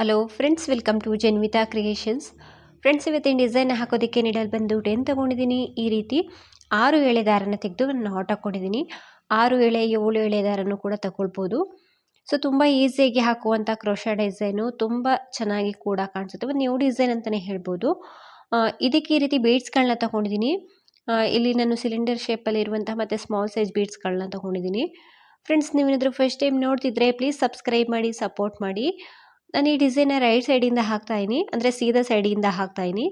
Hello friends welcome to Janvita creations friends ಇವತ್ತಿನ design ಹಾಕೋದಕ್ಕೆ ನೀಡಲು ಬಂದು ಟೆನ್ ತೊಗೊಂಡಿದ್ದೀನಿ. ಈ ರೀತಿ ಆರು ಎಳೆ ದಾರನ ತೆಗೆದು ನಾನು ಹಾಟ್ ಹಾಕ್ಕೊಂಡಿದ್ದೀನಿ. ಆರು ಎಳೆ, ಏಳು ಎಳೆ ದಾರನೂ ಕೂಡ ತಗೊಳ್ಬೋದು. ಸೊ ತುಂಬ ಈಸಿಯಾಗಿ ಹಾಕುವಂಥ ಕ್ರೋಶ ಡಿಸೈನು ತುಂಬ ಚೆನ್ನಾಗಿ ಕೂಡ ಕಾಣಿಸುತ್ತೆ. ಒಂದು ನ್ಯೂ ಡಿಸೈನ್ ಅಂತಲೇ ಹೇಳ್ಬೋದು. ಇದಕ್ಕೆ ಈ ರೀತಿ ಬೀಡ್ಸ್ಗಳನ್ನ ತಗೊಂಡಿದ್ದೀನಿ. ಇಲ್ಲಿ ನಾನು ಸಿಲಿಂಡರ್ ಶೇಪಲ್ಲಿ ಇರುವಂಥ ಮತ್ತು ಸ್ಮಾಲ್ ಸೈಜ್ ಬೀಡ್ಸ್ಗಳನ್ನ ತಗೊಂಡಿದ್ದೀನಿ. ಫ್ರೆಂಡ್ಸ್ ನೀವೇನಾದರೂ ಫಸ್ಟ್ ಟೈಮ್ ನೋಡ್ತಿದ್ರೆ ಪ್ಲೀಸ್ ಸಬ್ಸ್ಕ್ರೈಬ್ ಮಾಡಿ ಸಪೋರ್ಟ್ ಮಾಡಿ. ನಾನು ಈ ಡಿಸೈನ ರೈಟ್ ಸೈಡಿಂದ ಹಾಕ್ತಾಯಿನಿ ಅಂದರೆ ಸೀದಾ ಸೈಡಿಂದ ಹಾಕ್ತಾಯಿನಿ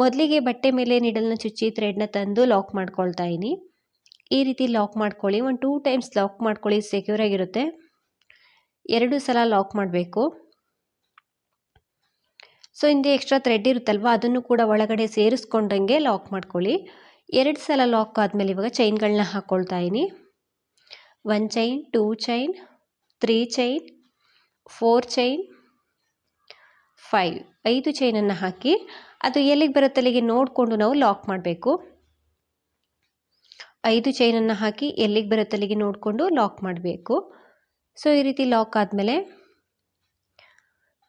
ಮೊದಲಿಗೆ ಬಟ್ಟೆ ಮೇಲೆ ನಿಡಲ್ನ ಚುಚ್ಚಿ ಥ್ರೆಡ್ನ ತಂದು ಲಾಕ್ ಮಾಡ್ಕೊಳ್ತಾ ಇದ್ದೀನಿ. ಈ ರೀತಿ ಲಾಕ್ ಮಾಡ್ಕೊಳ್ಳಿ. ಒಂದು ಟೂ ಟೈಮ್ಸ್ ಲಾಕ್ ಮಾಡ್ಕೊಳ್ಳಿ ಸೆಕ್ಯೂರ್ ಆಗಿರುತ್ತೆ. ಎರಡು ಸಲ ಲಾಕ್ ಮಾಡಬೇಕು. ಸೊ ಹಿಂದೆ ಎಕ್ಸ್ಟ್ರಾ ಥ್ರೆಡ್ ಇರುತ್ತಲ್ವ, ಅದನ್ನು ಕೂಡ ಒಳಗಡೆ ಸೇರಿಸ್ಕೊಂಡಂಗೆ ಲಾಕ್ ಮಾಡ್ಕೊಳ್ಳಿ. ಎರಡು ಸಲ ಲಾಕ್ ಆದಮೇಲೆ ಇವಾಗ ಚೈನ್ಗಳನ್ನ ಹಾಕ್ಕೊಳ್ತಾ ಇದ್ದೀನಿ. One chain two chain three chain four chain five ಐದು ಚೈನನ್ನು ಹಾಕಿ ಅದು ಎಲ್ಲಿಗೆ ಬರುತ್ತೆ ಅಲ್ಲಿಗೆ ನೋಡಿಕೊಂಡು ನಾವು ಲಾಕ್ ಮಾಡಬೇಕು. ಐದು ಚೈನನ್ನು ಹಾಕಿ ಎಲ್ಲಿಗೆ ಬರುತ್ತೆ ಅಲ್ಲಿಗೆ ನೋಡಿಕೊಂಡು ಲಾಕ್ ಮಾಡಬೇಕು. ಸೊ, ಈ ರೀತಿ ಲಾಕ್ ಆದಮೇಲೆ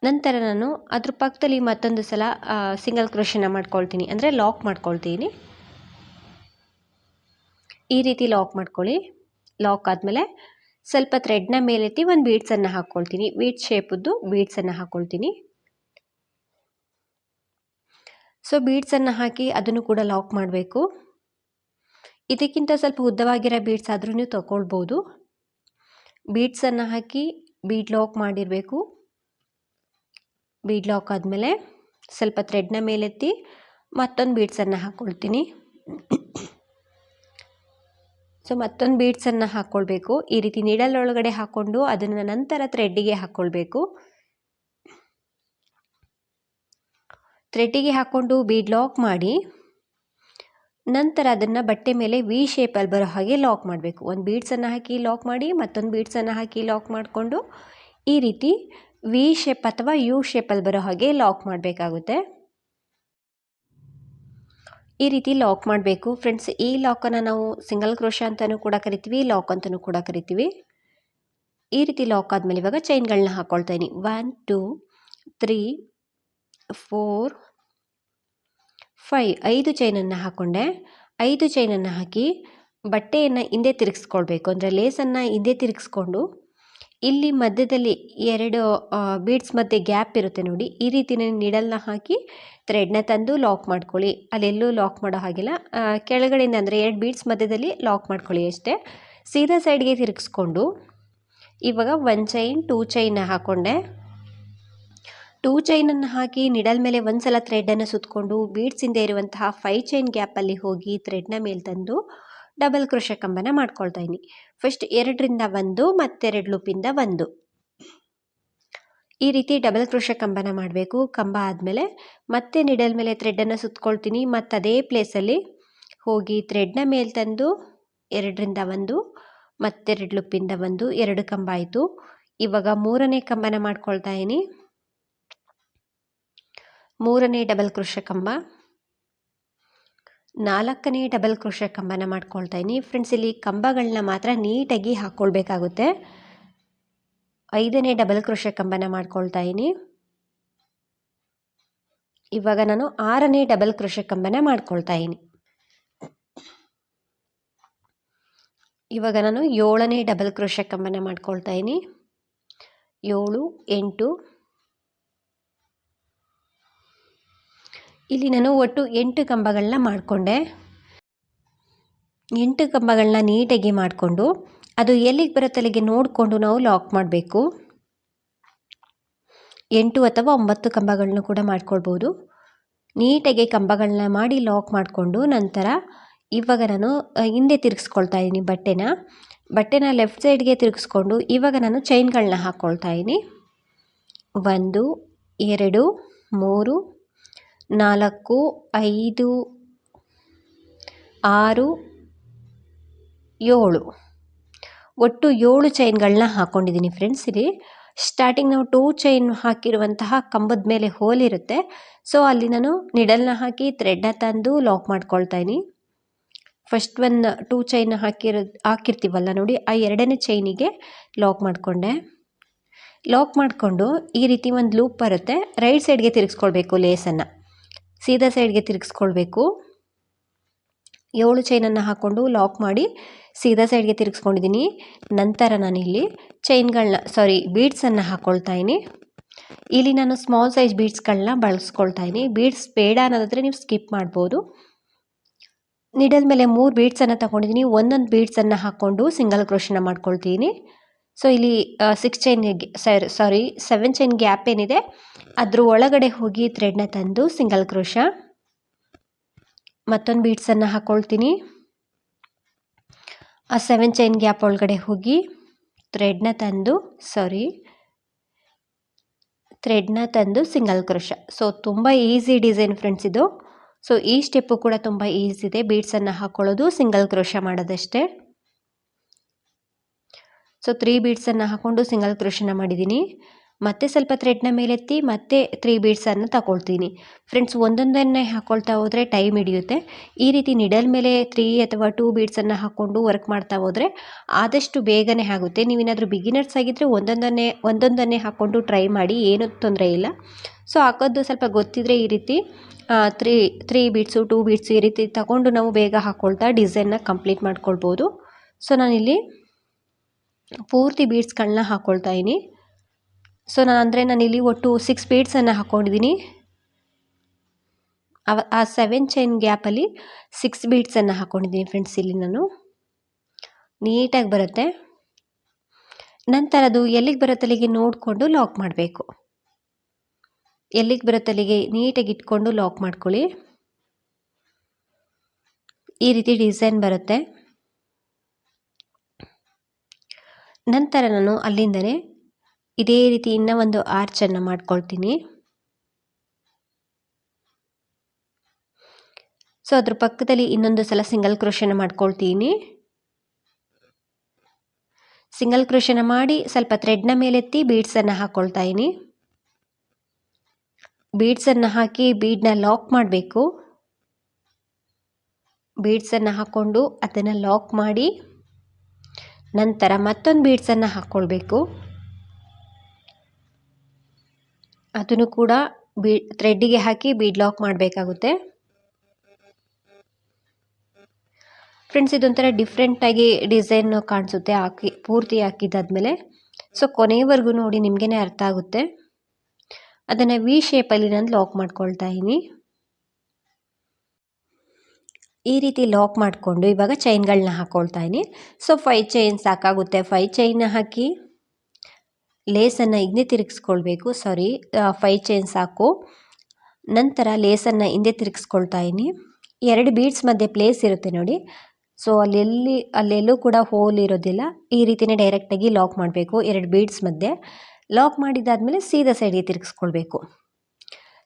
ನಂತರ ನಾನು ಅದ್ರ ಪಕ್ಕದಲ್ಲಿ ಮತ್ತೊಂದು ಸಲ ಸಿಂಗಲ್ ಕ್ರೋಶನ ಮಾಡ್ಕೊಳ್ತೀನಿ. ಅಂದರೆ ಲಾಕ್ ಮಾಡ್ಕೊಳ್ತೀನಿ. ಈ ರೀತಿ ಲಾಕ್ ಮಾಡ್ಕೊಳ್ಳಿ. ಲಾಕ್ ಆದಮೇಲೆ ಸ್ವಲ್ಪ ಥ್ರೆಡ್ನ ಮೇಲೆತ್ತಿ ಒಂದು ಬೀಡ್ಸನ್ನು ಹಾಕ್ಕೊಳ್ತೀನಿ. ಬೀಡ್ಸ್ ಶೇಪದ್ದು ಬೀಡ್ಸನ್ನು ಹಾಕ್ಕೊಳ್ತೀನಿ. ಸೊ ಬೀಡ್ಸನ್ನು ಹಾಕಿ ಅದನ್ನು ಕೂಡ ಲಾಕ್ ಮಾಡಬೇಕು. ಇದಕ್ಕಿಂತ ಸ್ವಲ್ಪ ಉದ್ದವಾಗಿರೋ ಬೀಡ್ಸ್ ಆದರೂ ನೀವು ತಗೊಳ್ಬೋದು. ಬೀಡ್ಸನ್ನು ಹಾಕಿ ಬೀಡ್ ಲಾಕ್ ಮಾಡಿರಬೇಕು. ಬೀಡ್ ಲಾಕ್ ಆದಮೇಲೆ ಸ್ವಲ್ಪ ಥ್ರೆಡ್ನ ಮೇಲೆತ್ತಿ ಮತ್ತೊಂದು ಬೀಡ್ಸನ್ನು ಹಾಕ್ಕೊಳ್ತೀನಿ ಸೊ ಮತ್ತೊಂದು ಬೀಡ್ಸನ್ನು ಹಾಕ್ಕೊಳ್ಬೇಕು ಈ ರೀತಿ ನೀಡಲ್ ಒಳಗಡೆ ಹಾಕ್ಕೊಂಡು ಅದನ್ನು ನಂತರ ಥ್ರೆಡ್ಡಿಗೆ ಹಾಕ್ಕೊಳ್ಬೇಕು ಥ್ರೆಡ್ಡಿಗೆ ಹಾಕ್ಕೊಂಡು ಬೀಡ್ ಲಾಕ್ ಮಾಡಿ, ನಂತರ ಅದನ್ನು ಬಟ್ಟೆ ಮೇಲೆ ವಿ ಶೇಪಲ್ಲಿ ಬರೋ ಹಾಗೆ ಲಾಕ್ ಮಾಡಬೇಕು. ಒಂದು ಬೀಡ್ಸನ್ನು ಹಾಕಿ ಲಾಕ್ ಮಾಡಿ, ಮತ್ತೊಂದು ಬೀಡ್ಸನ್ನು ಹಾಕಿ ಲಾಕ್ ಮಾಡಿಕೊಂಡು ಈ ರೀತಿ ವಿ ಶೇಪ್ ಅಥವಾ ಯು ಶೇಪಲ್ಲಿ ಬರೋ ಹಾಗೆ ಲಾಕ್ ಮಾಡಬೇಕಾಗುತ್ತೆ. ಈ ರೀತಿ ಲಾಕ್ ಮಾಡಬೇಕು. ಫ್ರೆಂಡ್ಸ್, ಈ ಲಾಕನ್ನು ನಾವು ಸಿಂಗಲ್ ಕ್ರೋಶ ಅಂತಲೂ ಕೂಡ ಕರಿತೀವಿ, ಲಾಕ್ ಅಂತಲೂ ಕೂಡ ಕರಿತೀವಿ. ಈ ರೀತಿ ಲಾಕ್ ಆದಮೇಲೆ ಇವಾಗ ಚೈನ್ಗಳನ್ನ ಹಾಕ್ಕೊಳ್ತಾ ಇದ್ದೀನಿ one two three four five, ಐದು ಚೈನನ್ನು ಹಾಕ್ಕೊಂಡೆ ಐದು ಚೈನನ್ನು ಹಾಕಿ ಬಟ್ಟೆಯನ್ನು ಹಿಂದೆ ತಿರುಗಿಸ್ಕೊಳ್ಬೇಕು. ಅಂದರೆ ಲೇಸನ್ನು ಹಿಂದೆ ತಿರುಗಿಸ್ಕೊಂಡು ಇಲ್ಲಿ ಮಧ್ಯದಲ್ಲಿ ಎರಡು ಬೀಡ್ಸ್ ಮಧ್ಯೆ ಗ್ಯಾಪ್ ಇರುತ್ತೆ ನೋಡಿ. ಈ ರೀತಿ ನೀಡಲ್ನ ಹಾಕಿ ಥ್ರೆಡ್ನ ತಂದು ಲಾಕ್ ಮಾಡ್ಕೊಳ್ಳಿ. ಅಲ್ಲೆಲ್ಲೂ ಲಾಕ್ ಮಾಡೋ ಹಾಗಿಲ್ಲ. ಕೆಳಗಡೆಯಿಂದ ಅಂದರೆ ಎರಡು ಬೀಡ್ಸ್ ಮಧ್ಯದಲ್ಲಿ ಲಾಕ್ ಮಾಡ್ಕೊಳ್ಳಿ ಅಷ್ಟೇ. ಸೀದಾ ಸೈಡ್ಗೆ ತಿರುಗಿಸ್ಕೊಂಡು ಇವಾಗ ಒನ್ ಚೈನ್, ಟೂ ಚೈನ್ನ ಹಾಕ್ಕೊಂಡೆ ಟೂ ಚೈನನ್ನು ಹಾಕಿ ನಿಡಲ್ ಮೇಲೆ ಒಂದು ಸಲ ಥ್ರೆಡನ್ನು ಸುತ್ತಕೊಂಡು ಬೀಡ್ಸಿಂದ ಇರುವಂತಹ ಫೈ ಚೈನ್ ಗ್ಯಾಪಲ್ಲಿ ಹೋಗಿ ಥ್ರೆಡ್ನ ಮೇಲೆ ತಂದು ಡಬಲ್ ಕ್ರೋಶ ಕಂಬನ ಮಾಡ್ಕೊಳ್ತಾ ಫಸ್ಟ್ ಎರಡರಿಂದ ಒಂದು ಮತ್ತೆರಡು ಲೂಪಿಂದ ಒಂದು. ಈ ರೀತಿ ಡಬಲ್ ಕ್ರೋಶ ಕಂಬನ ಮಾಡಬೇಕು. ಕಂಬ ಆದಮೇಲೆ ಮತ್ತೆ ನಿಡಲ್ ಮೇಲೆ ಥ್ರೆಡನ್ನು ಸುತ್ತಕೊಳ್ತೀನಿ ಮತ್ತು ಅದೇ ಪ್ಲೇಸಲ್ಲಿ ಹೋಗಿ ಥ್ರೆಡ್ನ ಮೇಲೆ ತಂದು ಎರಡರಿಂದ ಒಂದು, ಮತ್ತೆರಡು ಲುಪ್ಪಿಂದ ಒಂದು, ಎರಡು ಕಂಬ ಆಯಿತು. ಇವಾಗ ಮೂರನೇ ಕಂಬನ ಮಾಡ್ಕೊಳ್ತಾ ಇದ್ದೀನಿ. ಮೂರನೇ ಡಬಲ್ ಕ್ರೋಶ ಕಂಬ ನಾಲ್ಕನೇ ಡಬಲ್ ಕ್ರೋಶ ಕಂಬನ ಮಾಡ್ಕೊಳ್ತಾ ಇದ್ದೀನಿ ಫ್ರೆಂಡ್ಸ್ ಇಲ್ಲಿ ಕಂಬಗಳನ್ನ ಮಾತ್ರ ನೀಟಾಗಿ ಹಾಕ್ಕೊಳ್ಬೇಕಾಗುತ್ತೆ ಐದನೇ ಡಬಲ್ ಕ್ರೋಶ ಕಂಬನ ಮಾಡ್ಕೊಳ್ತಾ ಇದ್ದೀನಿ ಇವಾಗ ನಾನು ಆರನೇ ಡಬಲ್ ಕ್ರೋಶ ಕಂಬನ ಮಾಡ್ಕೊಳ್ತಾ ಇದ್ದೀನಿ ಇವಾಗ ನಾನು ಏಳನೇ ಡಬಲ್ ಕ್ರೋಶ ಕಂಬನ ಮಾಡ್ಕೊಳ್ತಾ ಇದ್ದೀನಿ ಏಳು, ಎಂಟು ಇಲ್ಲಿ ನಾನು ಒಟ್ಟು ಎಂಟು ಕಂಬಗಳನ್ನ ಮಾಡಿಕೊಂಡೆ. ಎಂಟು ಕಂಬಗಳನ್ನ ನೀಟಾಗಿ ಮಾಡಿಕೊಂಡು ಅದು ಎಲ್ಲಿಗೆ ಬರುತ್ತಲ್ಲಿಗೆ ನೋಡಿಕೊಂಡು ನಾವು ಲಾಕ್ ಮಾಡಬೇಕು. ಎಂಟು ಅಥವಾ ಒಂಬತ್ತು ಕಂಬಗಳನ್ನು ಕೂಡ ಮಾಡ್ಕೊಳ್ಬೋದು. ನೀಟಾಗಿ ಕಂಬಗಳನ್ನ ಮಾಡಿ ಲಾಕ್ ಮಾಡಿಕೊಂಡು ನಂತರ ಇವಾಗ ನಾನು ಹಿಂದೆ ತಿರುಗಿಸ್ಕೊಳ್ತಾ ಇದ್ದೀನಿ ಬಟ್ಟೆನ. ಬಟ್ಟೆನ ಲೆಫ್ಟ್ ಸೈಡ್ಗೆ ತಿರುಗಿಸ್ಕೊಂಡು ಇವಾಗ ನಾನು ಚೈನ್ಗಳನ್ನ ಹಾಕ್ಕೊಳ್ತಾ ಇದ್ದೀನಿ ಒಂದು, ಎರಡು, ಮೂರು ನಾಲ್ಕು, ಐದು, ಆರು, ಏಳು. ಒಟ್ಟು ಏಳು ಚೈನ್ಗಳನ್ನ ಹಾಕ್ಕೊಂಡಿದ್ದೀನಿ ಫ್ರೆಂಡ್ಸ್ ಇಲ್ಲಿ ಸ್ಟಾರ್ಟಿಂಗ್ ನಾವು ಟೂ ಚೈನ್ ಹಾಕಿರುವಂತಹ ಕಂಬದ ಮೇಲೆ ಹೋಲ್ ಇರುತ್ತೆ. ಸೊ ಅಲ್ಲಿ ನಾನು ನಿಡಲ್ನ ಹಾಕಿ ಥ್ರೆಡ್ನ ತಂದು ಲಾಕ್ ಮಾಡ್ಕೊಳ್ತಾ ಇದ್ದೀನಿ ಫಸ್ಟ್ ಒನ್ ಟೂ ಚೈನ್ ಹಾಕಿರೋ, ಹಾಕಿರ್ತೀವಲ್ಲ ನೋಡಿ, ಆ ಎರಡನೇ ಚೈನಿಗೆ ಲಾಕ್ ಮಾಡಿಕೊಂಡೆ. ಲಾಕ್ ಮಾಡಿಕೊಂಡು ಈ ರೀತಿ ಒಂದು ಲೂಪ್ ಬರುತ್ತೆ. ರೈಟ್ ಸೈಡ್ಗೆ ತಿರುಗಿಸ್ಕೊಳ್ಬೇಕು ಲೇಸನ್ನು ಸೀದಾ ಸೈಡ್ಗೆ ತಿರುಗಿಸ್ಕೊಳ್ಬೇಕು. ಏಳು ಚೈನನ್ನು ಹಾಕ್ಕೊಂಡು ಲಾಕ್ ಮಾಡಿ ಸೀದಾ ಸೈಡ್ಗೆ ತಿರುಗಿಸ್ಕೊಂಡಿದ್ದೀನಿ ನಂತರ ನಾನಿಲ್ಲಿ ಚೈನ್ಗಳನ್ನ ಸಾರಿ ಬೀಡ್ಸನ್ನು ಹಾಕ್ಕೊಳ್ತಾ ಇದ್ದೀನಿ. ಇಲ್ಲಿ ನಾನು ಸ್ಮಾಲ್ ಸೈಜ್ ಬೀಡ್ಸ್ಗಳನ್ನ ಬಳಸ್ಕೊಳ್ತಾಯಿನಿ ಬೀಡ್ಸ್ ಬೇಡ ಅನ್ನೋದಾದರೆ ನೀವು ಸ್ಕಿಪ್ ಮಾಡ್ಬೋದು. ನಿಡಲ್ ಮೇಲೆ ಮೂರು ಬೀಡ್ಸನ್ನು ತಗೊಂಡಿದ್ದೀನಿ ಒಂದೊಂದು ಬೀಡ್ಸನ್ನು ಹಾಕ್ಕೊಂಡು ಸಿಂಗಲ್ ಕ್ರೋಶನ ಮಾಡ್ಕೊಳ್ತೀನಿ. ಸೊ ಇಲ್ಲಿ six chain sorry seven chain gap ಏನಿದೆ ಅದ್ರ ಒಳಗಡೆ ಹೋಗಿ ಥ್ರೆಡ್ನ ತಂದು ಸಿಂಗಲ್ ಕ್ರೋಶ ಮತ್ತೊಂದು ಬೀಡ್ಸನ್ನು ಹಾಕ್ಕೊಳ್ತೀನಿ ಆ ಸೆವೆನ್ ಚೈನ್ ಗ್ಯಾಪ್ ಒಳಗಡೆ ಹೋಗಿ ಥ್ರೆಡ್ನ ತಂದು ಸಾರಿ ಥ್ರೆಡ್ನ ತಂದು ಸಿಂಗಲ್ ಕ್ರೋಶ ಸೊ ತುಂಬ ಈಸಿ ಡಿಸೈನ್ ಫ್ರೆಂಡ್ಸ್ ಇದು. ಸೊ ಈ ಸ್ಟೆಪ್ಪು ಕೂಡ ತುಂಬ ಈಸಿ ಇದೆ. ಬೀಡ್ಸನ್ನು ಹಾಕ್ಕೊಳ್ಳೋದು ಸಿಂಗಲ್ ಕ್ರೋಶ ಮಾಡೋದಷ್ಟೇ. ಸೊ ತ್ರೀ ಬೀಡ್ಸನ್ನು ಹಾಕ್ಕೊಂಡು ಸಿಂಗಲ್ ಕ್ರೋಶನ ಮಾಡಿದ್ದೀನಿ ಮತ್ತೆ ಸ್ವಲ್ಪ ಥ್ರೆಡ್ನ ಮೇಲೆತ್ತಿ ಮತ್ತೆ ತ್ರೀ ಬೀಡ್ಸನ್ನು ತಗೊಳ್ತೀನಿ. ಫ್ರೆಂಡ್ಸ್ ಒಂದೊಂದನ್ನೇ ಹಾಕ್ಕೊಳ್ತಾ ಹೋದರೆ ಟೈಮ್ ಹಿಡಿಯುತ್ತೆ. ಈ ರೀತಿ ನಿಡಲ್ ಮೇಲೆ ತ್ರೀ ಅಥವಾ ಟೂ ಬೀಡ್ಸನ್ನು ಹಾಕ್ಕೊಂಡು ವರ್ಕ್ ಮಾಡ್ತಾ ಹೋದರೆ ಆದಷ್ಟು ಬೇಗನೆ ಆಗುತ್ತೆ. ನೀವೇನಾದರೂ ಬಿಗಿನರ್ಸ್ ಆಗಿದ್ದರೆ ಒಂದೊಂದನ್ನೇ ಒಂದೊಂದನ್ನೇ ಹಾಕ್ಕೊಂಡು ಟ್ರೈ ಮಾಡಿ, ಏನೂ ತೊಂದರೆ ಇಲ್ಲ. ಸೊ ಹಾಕೋದು ಸ್ವಲ್ಪ ಗೊತ್ತಿದ್ರೆ ಈ ರೀತಿ three three beads two beads ಈ ರೀತಿ ತಗೊಂಡು ನಾವು ಬೇಗ ಹಾಕ್ಕೊಳ್ತಾ ಡಿಸೈನ್ನ ಕಂಪ್ಲೀಟ್ ಮಾಡ್ಕೊಳ್ಬೋದು. ಸೊ ನಾನಿಲ್ಲಿ ಪೂರ್ತಿ ಬೀಡ್ಸ್ಗಳನ್ನ ಹಾಕ್ಕೊಳ್ತಾ ಇದ್ದೀನಿ. ಸೊ ನಾನು ಅಂದರೆ ನಾನಿಲ್ಲಿ ಒಟ್ಟು ಸಿಕ್ಸ್ ಬೀಡ್ಸನ್ನು ಹಾಕ್ಕೊಂಡಿದ್ದೀನಿ ಅವ, ಆ ಸೆವೆನ್ ಚೈನ್ ಗ್ಯಾಪಲ್ಲಿ ಸಿಕ್ಸ್ ಬೀಡ್ಸನ್ನು ಹಾಕ್ಕೊಂಡಿದ್ದೀನಿ ಫ್ರೆಂಡ್ಸ್ ಇಲ್ಲಿ ನಾನು. ನೀಟಾಗಿ ಬರುತ್ತೆ. ನಂತರ ಅದು ಎಲ್ಲಿಗೆ ಬರುತ್ತೆ ಅಲ್ಲಿಗೆ ನೋಡಿಕೊಂಡು ಲಾಕ್ ಮಾಡಬೇಕು. ಎಲ್ಲಿಗೆ ಬರುತ್ತೆ ಅಲ್ಲಿಗೆ ನೀಟಾಗಿ ಇಟ್ಕೊಂಡು ಲಾಕ್ ಮಾಡ್ಕೊಳ್ಳಿ. ಈ ರೀತಿ ಡಿಸೈನ್ ಬರುತ್ತೆ. ನಂತರ ನಾನು ಅಲ್ಲಿಂದನೇ ಇದೇ ರೀತಿ ಇನ್ನೂ ಒಂದು ಆರ್ಚನ್ನು ಮಾಡ್ಕೊಳ್ತೀನಿ. ಸೊ ಅದ್ರ ಪಕ್ಕದಲ್ಲಿ ಇನ್ನೊಂದು ಸಲ ಸಿಂಗಲ್ ಕ್ರೋಶನ ಮಾಡ್ಕೊಳ್ತೀನಿ. ಸಿಂಗಲ್ ಕ್ರೋಶನ ಮಾಡಿ ಸ್ವಲ್ಪ ಥ್ರೆಡ್ನ ಮೇಲೆತ್ತಿ ಬೀಡ್ಸನ್ನು ಹಾಕ್ಕೊಳ್ತಾ ಇದ್ದೀನಿ. ಬೀಡ್ಸನ್ನು ಹಾಕಿ ಬೀಡನ್ನ ಲಾಕ್ ಮಾಡಬೇಕು. ಬೀಡ್ಸನ್ನು ಹಾಕ್ಕೊಂಡು ಅದನ್ನು ಲಾಕ್ ಮಾಡಿ ನಂತರ ಮತ್ತೊಂದು ಬೀಡ್ಸನ್ನು ಹಾಕ್ಕೊಳ್ಬೇಕು ಅದನ್ನು ಕೂಡ ಬಿ ಥ್ರೆಡ್ಡಿಗೆ ಹಾಕಿ ಬೀಡ್ ಲಾಕ್ ಮಾಡಬೇಕಾಗುತ್ತೆ. ಫ್ರೆಂಡ್ಸ್ ಇದೊಂಥರ ಡಿಫ್ರೆಂಟಾಗಿ ಡಿಸೈನ್ ಕಾಣಿಸುತ್ತೆ, ಹಾಕಿ, ಪೂರ್ತಿ ಹಾಕಿದ್ದಾದಮೇಲೆ. ಸೊ ಕೊನೆಯವರೆಗೂ ನೋಡಿ ನಿಮಗೇ ಅರ್ಥ ಆಗುತ್ತೆ. ಅದನ್ನು ವಿ ಶೇಪಲ್ಲಿ ನಾನು ಲಾಕ್ ಮಾಡ್ಕೊಳ್ತಾ ಇದ್ದೀನಿ. ಈ ರೀತಿ ಲಾಕ್ ಮಾಡಿಕೊಂಡು ಇವಾಗ ಚೈನ್ಗಳನ್ನ ಹಾಕ್ಕೊಳ್ತಾ ಇದ್ದೀನಿ. ಸೊ ಫೈ ಚೈನ್ ಸಾಕಾಗುತ್ತೆ. ಫೈ ಚೈನ್ ಹಾಕಿ ಲೇಸನ್ನು ಹಿಂದೆ ತಿರುಗಿಸ್ಕೊಳ್ಬೇಕು. ಸಾರಿ ಫೈ ಚೈನ್ ಸಾಕು. ನಂತರ ಲೇಸನ್ನು ಹಿಂದೆ ತಿರುಗಿಸ್ಕೊಳ್ತಾ ಇದ್ದೀನಿ. ಎರಡು ಬೀಡ್ಸ್ ಮಧ್ಯೆ ಪ್ಲೇಸ್ ಇರುತ್ತೆ ನೋಡಿ. ಸೊ ಅಲ್ಲೆಲ್ಲಿ, ಅಲ್ಲೆಲ್ಲೂ ಕೂಡ ಹೋಲ್ ಇರೋದಿಲ್ಲ. ಈ ರೀತಿಯೇ ಡೈರೆಕ್ಟಾಗಿ ಲಾಕ್ ಮಾಡಬೇಕು. ಎರಡು ಬೀಡ್ಸ್ ಮಧ್ಯೆ. ಲಾಕ್ ಮಾಡಿದಾದಮೇಲೆ ಸೀದಾ ಸೈಡ್ಗೆ ತಿರುಗಿಸ್ಕೊಳ್ಬೇಕು.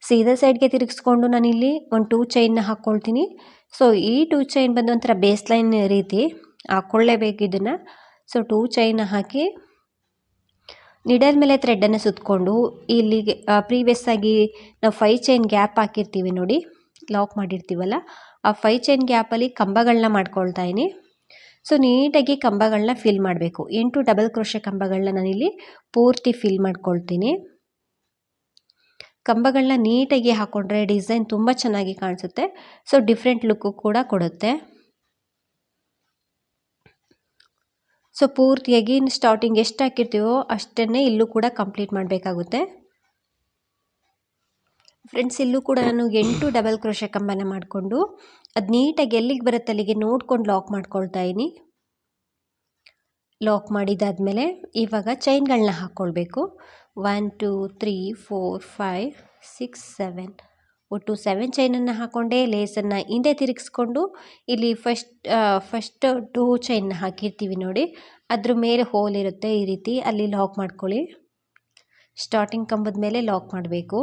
ಸೀದಾ ಸೈಡ್ಗೆ ತಿರುಗಿಸ್ಕೊಂಡು ನಾನಿಲ್ಲಿ ಒಂದು ಟೂ ಚೈನ್ನ ಹಾಕ್ಕೊಳ್ತೀನಿ ಸೊ ಈ ಟೂ ಚೈನ್ ಬಂದು ಒಂಥರ ಬೇಸ್ ಲೈನ್ ರೀತಿ ಹಾಕ್ಕೊಳ್ಳೇಬೇಕು ಇದನ್ನು. ಸೊ ಟೂ ಚೈನ ಹಾಕಿ ನಿಡಲ್ ಮೇಲೆ ಥ್ರೆಡ್ಡನ್ನು ಸುತ್ತಕೊಂಡು ಇಲ್ಲಿಗೆ ಪ್ರೀವಿಯಸ್ ಆಗಿ ನಾವು ಫೈ ಚೈನ್ ಗ್ಯಾಪ್ ಹಾಕಿರ್ತೀವಿ ನೋಡಿ ಲಾಕ್ ಮಾಡಿರ್ತೀವಲ್ಲ, ಆ ಫೈ ಚೈನ್ ಗ್ಯಾಪಲ್ಲಿ ಕಂಬಗಳನ್ನ ಮಾಡ್ಕೊಳ್ತಾ ಇದ್ದೀನಿ ಸೊ ನೀಟಾಗಿ ಕಂಬಗಳನ್ನ ಫಿಲ್ ಮಾಡಬೇಕು. ಎಂಟು ಡಬಲ್ ಕ್ರೋಶೆ ಕಂಬಗಳನ್ನ ನಾನಿಲ್ಲಿ ಪೂರ್ತಿ ಫಿಲ್ ಮಾಡ್ಕೊಳ್ತೀನಿ. ಕಂಬಗಳನ್ನ ನೀಟಾಗಿ ಹಾಕ್ಕೊಂಡ್ರೆ ಡಿಸೈನ್ ತುಂಬ ಚೆನ್ನಾಗಿ ಕಾಣಿಸುತ್ತೆ. ಸೊ ಡಿಫ್ರೆಂಟ್ ಲುಕ್ಕು ಕೂಡ ಕೊಡುತ್ತೆ. ಸೊ ಪೂರ್ತಿಯಾಗಿ ಸ್ಟಾರ್ಟಿಂಗ್ ಎಷ್ಟು ಹಾಕಿರ್ತೀವೋ ಅಷ್ಟನ್ನೇ ಇಲ್ಲೂ ಕೂಡ ಕಂಪ್ಲೀಟ್ ಮಾಡಬೇಕಾಗುತ್ತೆ. ಫ್ರೆಂಡ್ಸ್ ಇಲ್ಲೂ ಕೂಡ ನಾನು ಎಂಟು ಡಬಲ್ ಕ್ರೋಶ ಕಂಬನ ಮಾಡಿಕೊಂಡು, ಅದು ನೀಟಾಗಿ ಎಲ್ಲಿಗೆ ಬರುತ್ತೆ ಅಲ್ಲಿಗೆ ನೋಡ್ಕೊಂಡು ಲಾಕ್ ಮಾಡ್ಕೊಳ್ತಾ ಇದ್ದೀನಿ ಲಾಕ್ ಮಾಡಿದಾದಮೇಲೆ ಇವಾಗ ಚೈನ್ಗಳನ್ನ ಹಾಕ್ಕೊಳ್ಬೇಕು one two three four five six seven ಒಟ್ಟು ಸೆವೆನ್ ಚೈನನ್ನು ಹಾಕ್ಕೊಂಡೆ ಲೇಸನ್ನು ಹಿಂದೆ ತಿರುಗಿಸ್ಕೊಂಡು ಇಲ್ಲಿ ಫಸ್ಟ್ ಫಸ್ಟ್ ಟೂ ಚೈನ್ನ ಹಾಕಿರ್ತೀವಿ ನೋಡಿ. ಅದ್ರ ಮೇಲೆ ಹೋಲ್ ಇರುತ್ತೆ ಈ ರೀತಿ. ಅಲ್ಲಿ ಲಾಕ್ ಮಾಡ್ಕೊಳ್ಳಿ. ಸ್ಟಾರ್ಟಿಂಗ್ ಕಂಬದ ಮೇಲೆ ಲಾಕ್ ಮಾಡಬೇಕು.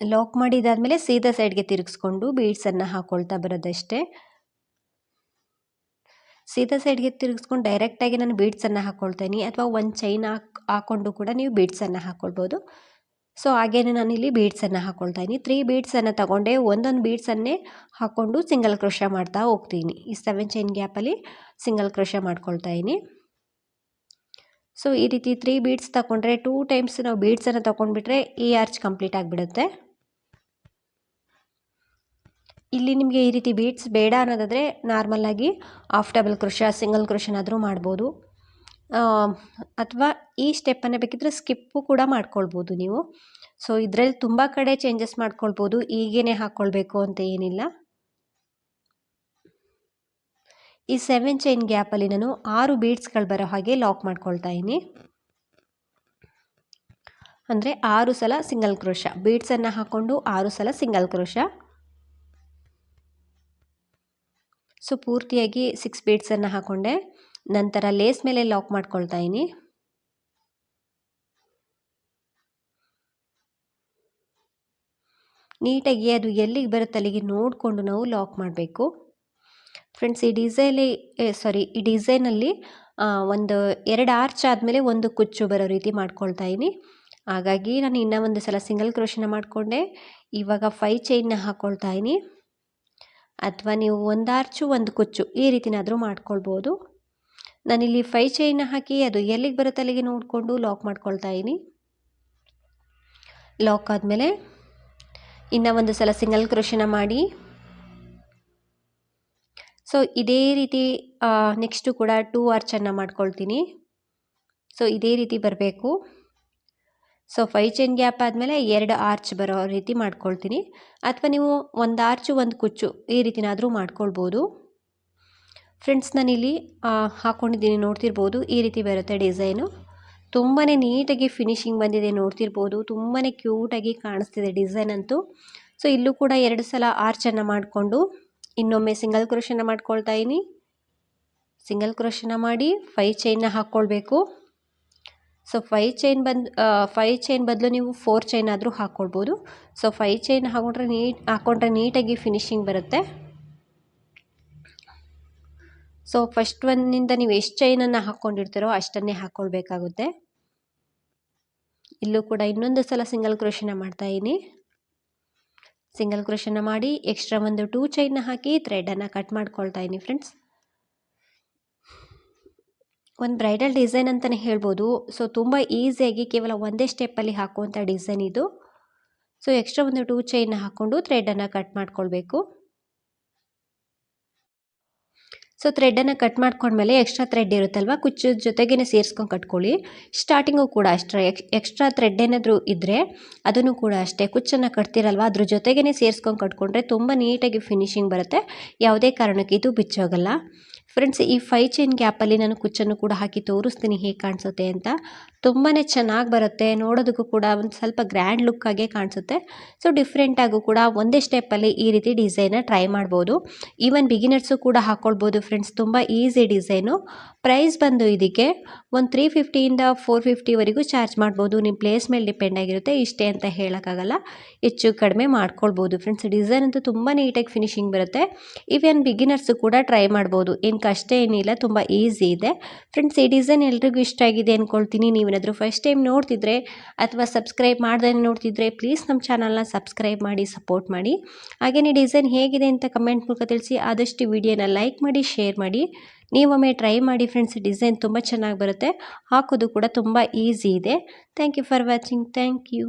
ಲಾಕ್ ಮಾಡಿದಾದಮೇಲೆ ಸೀದಾ ಸೈಡ್ಗೆ ತಿರುಗಿಸ್ಕೊಂಡು ಬೀಡ್ಸನ್ನು ಹಾಕ್ಕೊಳ್ತಾ ಬರೋದಷ್ಟೇ. ಸೀದಾ ಸೈಡ್ಗೆ ತಿರುಗಿಸ್ಕೊಂಡು ಡೈರೆಕ್ಟಾಗಿ ನಾನು ಬೀಡ್ಸನ್ನು ಹಾಕ್ಕೊಳ್ತೀನಿ ಅಥವಾ ಒಂದು ಚೈನ್ ಹಾಕ್ ಹಾಕ್ಕೊಂಡು ಕೂಡ ನೀವು ಬೀಡ್ಸನ್ನು ಹಾಕ್ಕೊಳ್ಬೋದು ಸೊ ಹಾಗೇನೆ ಇಲ್ಲಿ ಬೀಡ್ಸನ್ನು ಹಾಕ್ಕೊಳ್ತಾ ಇದ್ದೀನಿ. ತ್ರೀ ಬೀಡ್ಸನ್ನು ತಗೊಂಡೆ. ಒಂದೊಂದು ಬೀಡ್ಸನ್ನೇ ಹಾಕ್ಕೊಂಡು ಸಿಂಗಲ್ ಕ್ರೋಶ ಮಾಡ್ತಾ ಹೋಗ್ತೀನಿ. ಈ ಸೆವೆನ್ ಚೈನ್ ಗ್ಯಾಪಲ್ಲಿ ಸಿಂಗಲ್ ಕ್ರೋಶ ಮಾಡ್ಕೊಳ್ತಾ ಇದ್ದೀನಿ. ಸೊ ಈ ರೀತಿ ತ್ರೀ ಬೀಡ್ಸ್ ತಗೊಂಡ್ರೆ ಟೂ ಟೈಮ್ಸ್ ನಾವು ಬೀಡ್ಸನ್ನು ತೊಗೊಂಡ್ಬಿಟ್ರೆ ಈ ಆರ್ಚ್ ಕಂಪ್ಲೀಟ್ ಆಗಿಬಿಡುತ್ತೆ. ಇಲ್ಲಿ ನಿಮಗೆ ಈ ರೀತಿ ಬೀಡ್ಸ್ ಬೇಡ ಅನ್ನೋದಾದರೆ ನಾರ್ಮಲ್ಲಾಗಿ ಆಫ್ ಡಬಲ್ ಕ್ರೋಶ ಸಿಂಗಲ್ ಕ್ರೋಶನಾದರೂ ಮಾಡ್ಬೋದು. ಅಥವಾ ಈ ಸ್ಟೆಪ್ಪನ್ನು ಬೇಕಿದ್ರೆ ಸ್ಕಿಪ್ಪು ಕೂಡ ಮಾಡ್ಕೊಳ್ಬೋದು ನೀವು. ಸೊ ಇದರಲ್ಲಿ ತುಂಬ ಕಡೆ ಚೇಂಜಸ್ ಮಾಡ್ಕೊಳ್ಬೋದು. ಈಗೇನೆ ಹಾಕ್ಕೊಳ್ಬೇಕು ಅಂತ ಏನಿಲ್ಲ. ಈ ಸೆವೆನ್ ಚೈನ್ ಗ್ಯಾಪಲ್ಲಿ ನಾನು ಆರು ಬೀಡ್ಸ್ಗಳು ಬರೋ ಹಾಗೆ ಲಾಕ್ ಮಾಡ್ಕೊಳ್ತಾ ಇದ್ದೀನಿ. ಅಂದರೆ ಆರು ಸಲ ಸಿಂಗಲ್ ಕ್ರೋಶ ಬೀಡ್ಸನ್ನು ಹಾಕ್ಕೊಂಡು ಆರು ಸಲ ಸಿಂಗಲ್ ಕ್ರೋಶ ಸೊ ಪೂರ್ತಿಯಾಗಿ ಸಿಕ್ಸ್ ಬೀಡ್ಸನ್ನು ಹಾಕ್ಕೊಂಡೆ ನಂತರ ಲೇಸ್ ಮೇಲೆ ಲಾಕ್ ಮಾಡ್ಕೊಳ್ತಾ ಇನಿ. ನೀಟಾಗಿ ಅದು ಎಲ್ಲಿಗೆ ಬರುತ್ತೆ ಅಲ್ಲಿಗೆ ನೋಡಿಕೊಂಡು ನಾವು ಲಾಕ್ ಮಾಡಬೇಕು. ಫ್ರೆಂಡ್ಸ್, ಈ ಡಿಸೈಲಿ ಸಾರಿ, ಈ ಡಿಸೈನಲ್ಲಿ ಒಂದು ಎರಡು ಆರ್ಚ್ ಆದಮೇಲೆ ಒಂದು ಕುಚ್ಚು ಬರೋ ರೀತಿ ಮಾಡ್ಕೊಳ್ತಾ ಇದ್ದೀನಿ ಹಾಗಾಗಿ ನಾನು ಇನ್ನೂ ಒಂದು ಸಲ ಸಿಂಗಲ್ ಕ್ರೋಶನ ಮಾಡಿಕೊಂಡೆ. ಇವಾಗ ಫೈ ಚೈನ್ನ ಹಾಕ್ಕೊಳ್ತಾ ಇದ್ದೀನಿ ಅಥವಾ ನೀವು ಒಂದು ಆರ್ಚು, ಒಂದು ಕುಚ್ಚು ಈ ರೀತಿನಾದರೂ ಮಾಡ್ಕೊಳ್ಬೋದು. ನಾನಿಲ್ಲಿ ಫೈ ಚೈನ್ನ ಹಾಕಿ ಅದು ಎಲ್ಲಿಗೆ ಬರುತ್ತೆ ಅಲ್ಲಿಗೆ ನೋಡಿಕೊಂಡು ಲಾಕ್ ಮಾಡ್ಕೊಳ್ತಾ ಇದ್ದೀನಿ. ಲಾಕ್ ಆದಮೇಲೆ ಇನ್ನು ಒಂದು ಸಲ ಸಿಂಗಲ್ ಕ್ರೋಶನ ಮಾಡಿ. ಸೊ ಇದೇ ರೀತಿ ನೆಕ್ಸ್ಟು ಕೂಡ ಟೂ ಆರ್ಚನ್ನು ಮಾಡ್ಕೊಳ್ತೀನಿ. ಸೊ ಇದೇ ರೀತಿ ಬರಬೇಕು. ಸೊ ಫೈ ಚೈನ್ ಗ್ಯಾಪ್ ಆದಮೇಲೆ ಎರಡು ಆರ್ಚ್ ಬರೋ ರೀತಿ ಮಾಡ್ಕೊಳ್ತೀನಿ. ಅಥವಾ ನೀವು ಒಂದು ಆರ್ಚು ಒಂದು ಕುಚ್ಚು ಈ ರೀತಿನಾದರೂ ಮಾಡ್ಕೊಳ್ಬೋದು. ಫ್ರೆಂಡ್ಸ್ ನಾನಿಲ್ಲಿ ಹಾಕ್ಕೊಂಡಿದ್ದೀನಿ ನೋಡ್ತಿರ್ಬೋದು, ಈ ರೀತಿ ಬರುತ್ತೆ ಡಿಸೈನು. ತುಂಬಾ ನೀಟಾಗಿ ಫಿನಿಶಿಂಗ್ ಬಂದಿದೆ, ನೋಡ್ತಿರ್ಬೋದು. ತುಂಬಾ ಕ್ಯೂಟಾಗಿ ಕಾಣಿಸ್ತಿದೆ ಡಿಸೈನ್ ಅಂತೂ. ಸೊ, ಇಲ್ಲೂ ಕೂಡ ಎರಡು ಸಲ ಆರ್ಚನ್ನು ಮಾಡಿಕೊಂಡು, ಇನ್ನೊಮ್ಮೆ ಸಿಂಗಲ್ ಕ್ರೋಶನ ಮಾಡ್ಕೊಳ್ತಾ ಇದೀನಿ ಸಿಂಗಲ್ ಕ್ರೋಶನ ಮಾಡಿ ಫೈ ಚೈನ್ನ ಹಾಕ್ಕೊಳ್ಬೇಕು ಸೊ ಫೈ ಚೈನ್ ಬಂದು ಫೈ ಚೈನ್ ಬದಲು ನೀವು ಫೋರ್ ಚೈನ್ ಆದರೂ ಹಾಕ್ಕೊಳ್ಬೋದು ಸೊ ಫೈ ಚೈನ್ ಹಾಕೊಂಡ್ರೆ ನೀಟ್ ಹಾಕ್ಕೊಂಡ್ರೆ ನೀಟಾಗಿ ಫಿನಿಶಿಂಗ್ ಬರುತ್ತೆ. ಸೊ ಫಸ್ಟ್ ಒಂದಿಂದ ನೀವು ಎಷ್ಟು ಚೈನನ್ನು ಹಾಕ್ಕೊಂಡಿರ್ತೀರೋ ಅಷ್ಟನ್ನೇ ಹಾಕ್ಕೊಳ್ಬೇಕಾಗುತ್ತೆ ಇಲ್ಲೂ ಕೂಡ ಇನ್ನೊಂದು ಸಲ ಸಿಂಗಲ್ ಕ್ರೋಶನ ಮಾಡ್ತಾಯಿದ್ದೀನಿ ಸಿಂಗಲ್ ಕ್ರೋಶನ ಮಾಡಿ ಎಕ್ಸ್ಟ್ರಾ ಒಂದು ಟೂ ಚೈನ್ನ ಹಾಕಿ ಥ್ರೆಡನ್ನು ಕಟ್ ಮಾಡ್ಕೊಳ್ತಾ ಇದ್ದೀನಿ ಫ್ರೆಂಡ್ಸ್ ಒಂದು ಬ್ರೈಡಲ್ ಡಿಸೈನ್ ಅಂತಲೇ ಹೇಳ್ಬೋದು. ಸೊ ತುಂಬ ಈಸಿಯಾಗಿ ಕೇವಲ ಒಂದೇ ಸ್ಟೆಪ್ಪಲ್ಲಿ ಹಾಕುವಂಥ ಡಿಸೈನ್ ಇದು. ಸೊ ಎಕ್ಸ್ಟ್ರಾ ಒಂದು ಟೂ ಚೈನ್ನ ಹಾಕ್ಕೊಂಡು ಥ್ರೆಡನ್ನು ಕಟ್ ಮಾಡ್ಕೊಳ್ಬೇಕು. ಸೊ ಥ್ರೆಡನ್ನು ಕಟ್ ಮಾಡ್ಕೊಂಡ್ಮೇಲೆ ಎಕ್ಸ್ಟ್ರಾ ಥ್ರೆಡ್ ಇರುತ್ತಲ್ವ? ಕುಚ್ಚು ಜೊತೆಗೇ ಸೇರಿಸ್ಕೊಂಡು ಕಟ್ಕೊಳ್ಳಿ. ಸ್ಟಾರ್ಟಿಂಗು ಕೂಡ ಅಷ್ಟೇ. ಎಕ್ಸ್ಟ್ರಾ ಥ್ರೆಡ್ ಏನಾದರೂ ಇದ್ದರೆ ಅದನ್ನು ಕೂಡ ಅಷ್ಟೇ. ಕುಚ್ಚನ್ನು ಕಟ್ತಿರಲ್ವ? ಅದ್ರ ಜೊತೆಗೇ ಸೇರಿಸ್ಕೊಂಡು ಕಟ್ಕೊಂಡ್ರೆ ತುಂಬ ನೀಟಾಗಿ ಫಿನಿಶಿಂಗ್ ಬರುತ್ತೆ. ಯಾವುದೇ ಕಾರಣಕ್ಕೆ ಇದು ಬಿಚ್ಚೋಗಲ್ಲ. ಫ್ರೆಂಡ್ಸ್ ಈ ಫೈ ಚೈನ್ ಗ್ಯಾಪಲ್ಲಿ ನಾನು ಕುಚ್ಚನ್ನು ಕೂಡ ಹಾಕಿ ತೋರಿಸ್ತೀನಿ ಹೇಗೆ ಕಾಣಿಸುತ್ತೆ ಅಂತ. ತುಂಬಾ ಚೆನ್ನಾಗಿ ಬರುತ್ತೆ, ನೋಡೋದಕ್ಕೂ ಕೂಡ ಒಂದು ಸ್ವಲ್ಪ ಗ್ರ್ಯಾಂಡ್ ಲುಕ್ಕಾಗೆ ಕಾಣಿಸುತ್ತೆ. ಸೊ ಡಿಫ್ರೆಂಟಾಗೂ ಕೂಡ ಒಂದೇ ಸ್ಟೆಪ್ಪಲ್ಲಿ ಈ ರೀತಿ ಡಿಸೈನ ಟ್ರೈ ಮಾಡ್ಬೋದು. ಈವನ್ ಬಿಗಿನರ್ಸು ಕೂಡ ಹಾಕ್ಕೊಳ್ಬೋದು ಫ್ರೆಂಡ್ಸ್ ತುಂಬ ಈಸಿ ಡಿಸೈನು ಪ್ರೈಸ್ ಬಂದು ಇದಕ್ಕೆ ಒಂದು ತ್ರೀ ಫಿಫ್ಟಿಯಿಂದ ಫೋರ್ ಫಿಫ್ಟಿವರೆಗೂ ಚಾರ್ಜ್ ಮಾಡ್ಬೋದು. ನಿಮ್ಮ ಪ್ಲೇಸ್ ಮೇಲೆ ಡಿಪೆಂಡ್ ಆಗಿರುತ್ತೆ, ಇಷ್ಟೇ ಅಂತ ಹೇಳೋಕ್ಕಾಗಲ್ಲ. ಹೆಚ್ಚು ಕಡಿಮೆ ಮಾಡ್ಕೊಳ್ಬೋದು ಫ್ರೆಂಡ್ಸ್ ಡಿಸೈನ್ ಅಂತೂ ತುಂಬ ನೀಟಾಗಿ ಫಿನಿಶಿಂಗ್ ಬರುತ್ತೆ. ಈವನ್ ಬಿಗಿನರ್ಸು ಕೂಡ ಟ್ರೈ ಮಾಡ್ಬೋದು. ಏನು ಕಷ್ಟ ಏನಿಲ್ಲ, ತುಂಬ ಈಸಿ ಇದೆ. ಫ್ರೆಂಡ್ಸ್ ಈ ಡಿಸೈನ್ ಎಲ್ರಿಗೂ ಇಷ್ಟ ಆಗಿದೆ ಅಂದ್ಕೊಳ್ತೀನಿ ನೀವೇನಾದರೂ ಫಸ್ಟ್ ಟೈಮ್ ನೋಡ್ತಿದ್ರೆ ಅಥವಾ ಸಬ್ಸ್ಕ್ರೈಬ್ ಮಾಡ್ದೇ ನೋಡ್ತಿದ್ರೆ ಪ್ಲೀಸ್ ನಮ್ಮ ಚಾನಲ್ನ ಸಬ್ಸ್ಕ್ರೈಬ್ ಮಾಡಿ ಸಪೋರ್ಟ್ ಮಾಡಿ. ಹಾಗೆಯೇ ಡಿಸೈನ್ ಹೇಗಿದೆ ಅಂತ ಕಮೆಂಟ್ ಮೂಲಕ ತಿಳಿಸಿ, ಆದಷ್ಟು ವಿಡಿಯೋನ ಲೈಕ್ ಮಾಡಿ ಶೇರ್ ಮಾಡಿ. ನೀವೊಮ್ಮೆ ಟ್ರೈ ಮಾಡಿ ಫ್ರೆಂಡ್ಸ್ ಡಿಸೈನ್ ತುಂಬ ಚೆನ್ನಾಗಿ ಬರುತ್ತೆ. ಹಾಕೋದು ಕೂಡ ತುಂಬ ಈಸಿ ಇದೆ. Thank you for watching thank you